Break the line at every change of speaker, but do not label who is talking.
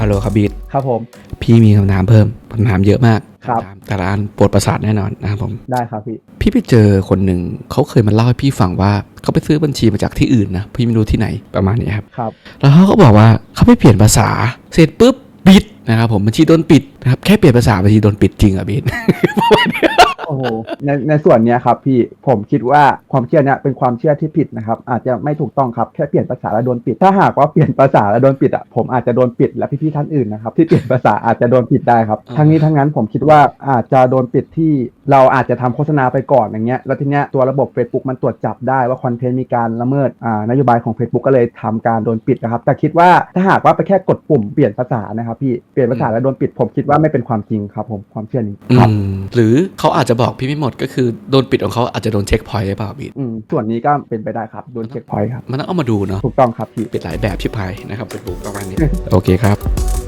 ฮัลโหลครับบีท
ครับผม
พี่มีคำถามเพิ่มคำถามเยอะมาก
ครับ
คำถามแต่ละอันปวดประสาทแน่นอนนะครับผม
ได้ครับพี่
พี่ไปเจอคนหนึ่งเขาเคยมาเล่าให้พี่ฟังว่าเขาไปซื้อบัญชีมาจากที่อื่นนะพี่ไม่รู้ที่ไหนประมาณนี้ครับ
ครับ
แล้วเขาก็บอกว่าเขาไปเปลี่ยนภาษาเสร็จปุ๊บปิดนะครับผมบัญชีโดนปิดนะครับแค่เปลี่ยนภาษาบัญชีโดนปิดจริงเหรอะบีท
โอ้โห ในในส่วนเนี้ยครับพี่ผมคิดว่าความเชื่อเนี้ยเป็นความเชื่อที่ผิดนะครับ อาจจะไม่ถูกต้องครับแค่เปลี่ยนภาษาแล้วโดนปิด ถ้าหากว่าเปลี่ยนภาษาแล้วโดนปิดอะผมอาจจะโดนปิดและพี่ๆท่านอื่นนะครับที่เปลี่ยนภาษาอาจจะโดนปิดได้ครับ
อ่า
ทั้งนี้ทั้งนั้นผมคิดว่าอาจจะโดนปิดที่ เราอาจจะทำโฆษณาไปก่อนอย่างเงี้ยแล้วทีเนี้ยตัวระบบ Facebook มันตรวจจับได้ว่าคอนเทนต์มีการละเมิดอ่านโยบายของ Facebook ก็เลยทำการโดนปิดนะครับ แต่คิดว่าถ้าหากว่าไปแค่กดปุ่มเปลี่ยนภาษานะครับพี่เปลี่ยนภาษาแล้วโดนปิดผมคิดว่าไม่เป็นความจริงครับผมความเชื่อนี้
อื
ครับ
มหรือเขาอาจจะบอกพี่ไม่หมดก็คือโดนปิดของเขาอาจจะโดนเช็คพอยต์หรือเปล่าบีท
อืมส่วนนี้ก็เป็นไปได้ครับโดนเช็คพอยต์ครับ
มันต้องเอามาดูเนาะ
ถูกต้องครับพี่
ปิดหลายแบบชิบหายนะครับเฟซบุ๊กประมาณนี้โอเคครับ